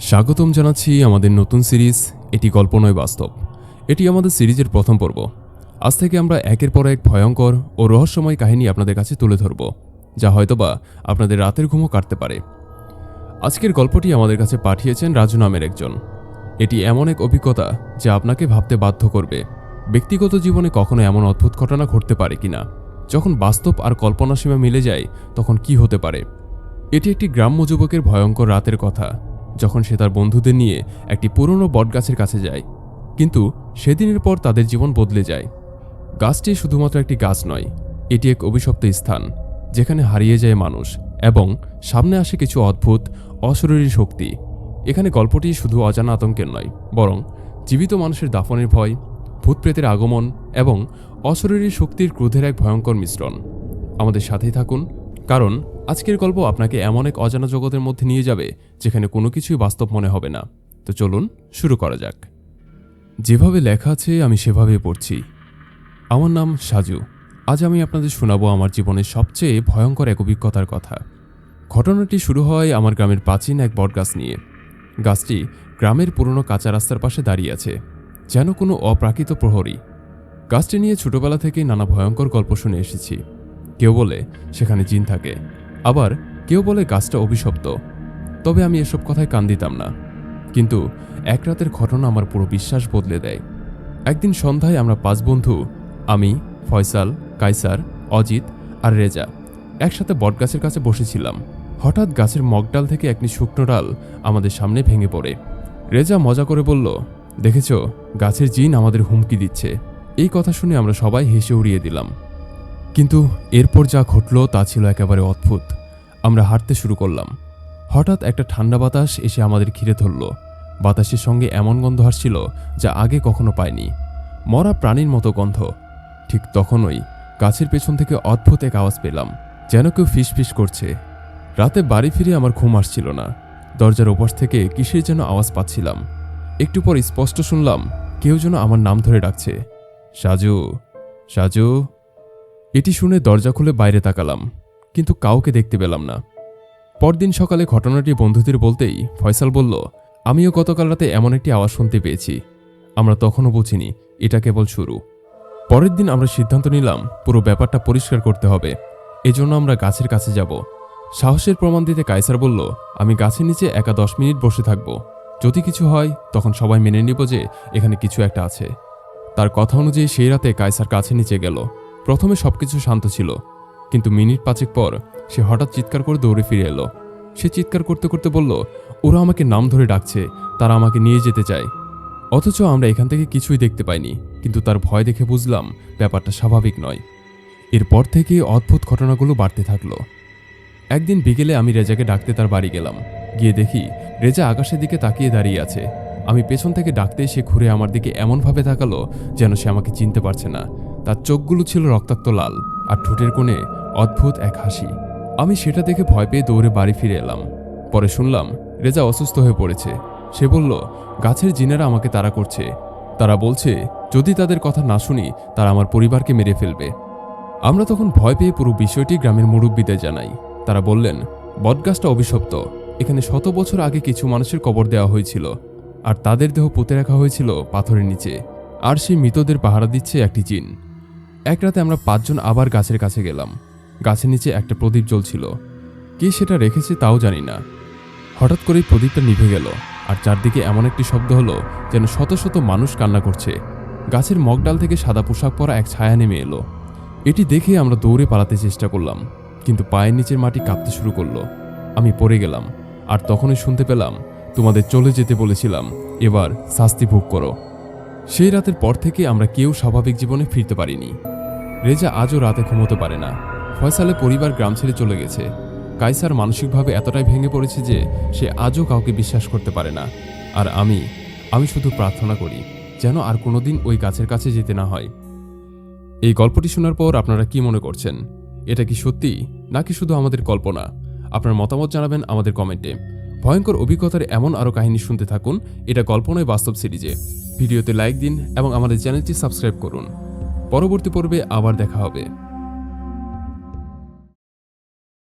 স্বাগতম জানাচ্ছি আমাদের নতুন সিরিজ, এটি গল্প নয় বাস্তব। এটি আমাদের সিরিজের প্রথম পর্ব। আজ থেকে আমরা একের পর এক ভয়ঙ্কর ও রহস্যময় কাহিনী আপনাদের কাছে তুলে ধরব, যা হয়তোবা আপনাদের রাতের ঘুমও কাটতে পারে। আজকের গল্পটি আমাদের কাছে পাঠিয়েছেন রাজু নামের একজন। এটি এমন এক অভিজ্ঞতা যা আপনাকে ভাবতে বাধ্য করবে, ব্যক্তিগত জীবনে কখনো এমন অদ্ভুত ঘটনা ঘটতে পারে কিনা। যখন বাস্তব আর কল্পনা সীমা মিলে যায়, তখন কি হতে পারে? এটি একটি গ্রাম্য যুবকের ভয়ঙ্কর রাতের কথা যখন সে তার বন্ধুদের নিয়ে একটি পুরনো বটগাছের কাছে যায়, কিন্তু সেদিনের পর তাদের জীবন বদলে যায়। গাছটি শুধুমাত্র একটি গাছ নয়, এটি এক অভিশপ্ত স্থান, যেখানে হারিয়ে যায় মানুষ এবং সামনে আসে কিছু অদ্ভুত, অশরীরী শক্তি। এখানে গল্পটি শুধু অজানা আতঙ্কের নয়, বরং জীবিত মানুষের দাফনের ভয়, ভূতপ্রেতের আগমন এবং অশরীরী শক্তির ক্রোধের এক ভয়ঙ্কর মিশ্রণ। আমাদের সাথেই থাকুন কারণ আজকের গল্প আপনাকে এমন এক অজানা জগতের মধ্যে নিয়ে যাবে যেখানে কোনো কিছুই বাস্তব মনে হবে না। তো চলুন শুরু করা যাক। যেভাবে লেখা আছে, আমি সেভাবে পড়ছি। আমার নাম সাজু। আজ আমি আপনাদের শোনাবো আমার জীবনের সবচেয়ে ভয়ঙ্কর এক অভিজ্ঞতার কথা। ঘটনাটি শুরু হয় আমার গ্রামের প্রাচীন এক বটগাছ নিয়ে। গাছটি গ্রামের পুরনো কাঁচা রাস্তার পাশে দাঁড়িয়ে আছে, যেন কোনো অপ্রাকৃত প্রহরী। গাছটি নিয়ে ছোটবেলা থেকেই নানা ভয়ঙ্কর গল্প শুনে এসেছি। কেউ বলে সেখানে জিন থাকে, আবার কেউ বলে গাছটা অভিশপ্ত। তবে আমি এসব কথায় কান দিতাম না। কিন্তু এক রাতের ঘটনা আমার পুরো বিশ্বাস বদলে দেয়। একদিন সন্ধ্যায় আমরা পাঁচ বন্ধু, আমি, ফয়সাল কাইসার অজিত আর রেজা একসাথে বটগাছের কাছে বসেছিলাম। হঠাৎ গাছের মগডাল থেকে একটি শুকনো ডাল আমাদের সামনে ভেঙে পড়ে। রেজা মজা করে বলল, দেখেছ, গাছের জিন আমাদের হুমকি দিচ্ছে। এই কথা শুনে আমরা সবাই হেসে উড়িয়ে দিলাম। কিন্তু এরপর যা ঘটল তা ছিল একেবারে অদ্ভুত। আমরা হাঁটতে শুরু করলাম। হঠাৎ একটা ঠান্ডা বাতাস এসে আমাদের ঘিরে ধরল। বাতাসের সঙ্গে এমন গন্ধ আসছিল যা আগে কখনো পাইনি। মরা প্রাণীর মতো গন্ধ। ঠিক তখনই গাছের পেছন থেকে অদ্ভুত এক আওয়াজ পেলাম, যেন কেউ ফিসফিস করছে। রাতে বাড়ি ফিরে আমার ঘুম আসছিল না। দরজার ওপাশ থেকে কিসের যেন আওয়াজ পাচ্ছিলাম। একটু পর স্পষ্ট শুনলাম, কেউ যেন আমার নাম ধরে ডাকছে। সাজু সাজু। এটি শুনে দরজা খুলে বাইরে তাকালাম, কিন্তু কাউকে দেখতে পেলাম না। পরদিন সকালে ঘটনাটি বন্ধুদের বলতেই ফয়সাল বলল, আমিও গতকাল রাতে এমন একটি আওয়াজ শুনতে পেয়েছি। আমরা তখনও বুঝিনি, এটা কেবল শুরু। পরের দিন আমরা সিদ্ধান্ত নিলাম, পুরো ব্যাপারটা পরিষ্কার করতে হবে। এজন্য আমরা গাছের কাছে যাব। সাহসের প্রমাণ দিতে কায়সার বলল, আমি গাছের নিচে একা দশ মিনিট বসে থাকব। যদি কিছু হয়, তখন সবাই মেনে নিব যে এখানে কিছু একটা আছে। তার কথা অনুযায়ী সেই রাতে কায়সার কাছে নিচে গেল। প্রথমে সবকিছু শান্ত ছিল, কিন্তু মিনিট পাঁচেক পর সে হঠাৎ চিৎকার করে দৌড়ে ফিরে এলো। সে চিৎকার করতে করতে বলল, ওরা আমাকে নাম ধরে ডাকছে, তারা আমাকে নিয়ে যেতে চায়। অথচ আমরা এখান থেকে কিছুই দেখতে পাইনি, কিন্তু তার ভয় দেখে বুঝলাম ব্যাপারটা স্বাভাবিক নয়। এরপর থেকে অদ্ভুত ঘটনাগুলো বাড়তে থাকল। একদিন বিকেলে আমি রেজাকে ডাকতে তার বাড়ি গেলাম। গিয়ে দেখি রেজা আকাশের দিকে তাকিয়ে দাঁড়িয়ে আছে। আমি পেছন থেকে ডাকতে সে ঘুরে আমার দিকে এমনভাবে তাকালো যেন সে আমাকে চিনতে পারছে না। তার চোখগুলো ছিল রক্তাক্ত লাল আর ঠোঁটের কোণে অদ্ভুত এক হাসি। আমি সেটা দেখে ভয় পেয়ে দৌড়ে বাড়ি ফিরে এলাম। পরে শুনলাম, রেজা অসুস্থ হয়ে পড়েছে। সে বলল, গাছের জিনেরা আমাকে তাড়া করছে। তারা বলছে, যদি তাদের কথা না শুনি, তারা আমার পরিবারকে মেরে ফেলবে। আমরা তখন ভয় পেয়ে পুরো বিষয়টি গ্রামের মুরব্বীদের জানাই। তারা বললেন, বটগাছটা অভিশপ্ত। এখানে শত বছর আগে কিছু মানুষের কবর দেওয়া হয়েছিল। আর তাদের দেহ পুঁতে রাখা হয়েছিল পাথরের নিচে। আর সেই মৃতদের পাহারা দিচ্ছে একটি জিন। এক রাতে আমরা পাঁচজন আবার গাছের কাছে গেলাম। গাছের নিচে একটা প্রদীপ জ্বলছিল। কে সেটা রেখেছে তাও জানি না। হঠাৎ করেই প্রদীপটা নিভে গেল, আর চারদিকে এমন একটি শব্দ হলো যেন শত শত মানুষ কান্না করছে। গাছের মগডাল থেকে সাদা পোশাক পরা এক ছায়া নেমে এলো। এটি দেখে আমরা দৌড়ে পালাতে চেষ্টা করলাম, কিন্তু পায়ের নিচের মাটি কাঁপতে শুরু করল। আমি পড়ে গেলাম, আর তখনই শুনতে পেলাম, তোমাদের চলে যেতে বলেছিলাম, এবার শাস্তি ভোগ করো। সেই রাতের পর থেকে আমরা কেউ স্বাভাবিক জীবনে ফিরতে পারিনি। রেজা আজও রাতে ঘুমোতে পারে না। ফয়সালে পরিবার গ্রাম ছেড়ে চলে গেছে। কাইসার মানসিকভাবে এতটাই ভেঙে পড়েছে যে সে আজও কাউকে বিশ্বাস করতে পারে না। আর আমি আমি শুধু প্রার্থনা করি, যেন আর কোনোদিন ওই গাছের কাছে যেতে না হয়। এই গল্পটি শোনার পর আপনারা কি মনে করছেন? এটা কি সত্যি, নাকি শুধু আমাদের কল্পনা? আপনার মতামত জানাবেন আমাদের কমেন্টে। ভয়ঙ্কর অভিজ্ঞতার এমন আরও কাহিনী শুনতে থাকুন। এটা গল্প নয়, বাস্তব সিরিজে। ভিডিওতে লাইক দিন এবং আমাদের চ্যানেলটি সাবস্ক্রাইব করুন। পরবর্তী পর্বে আবার দেখা হবে।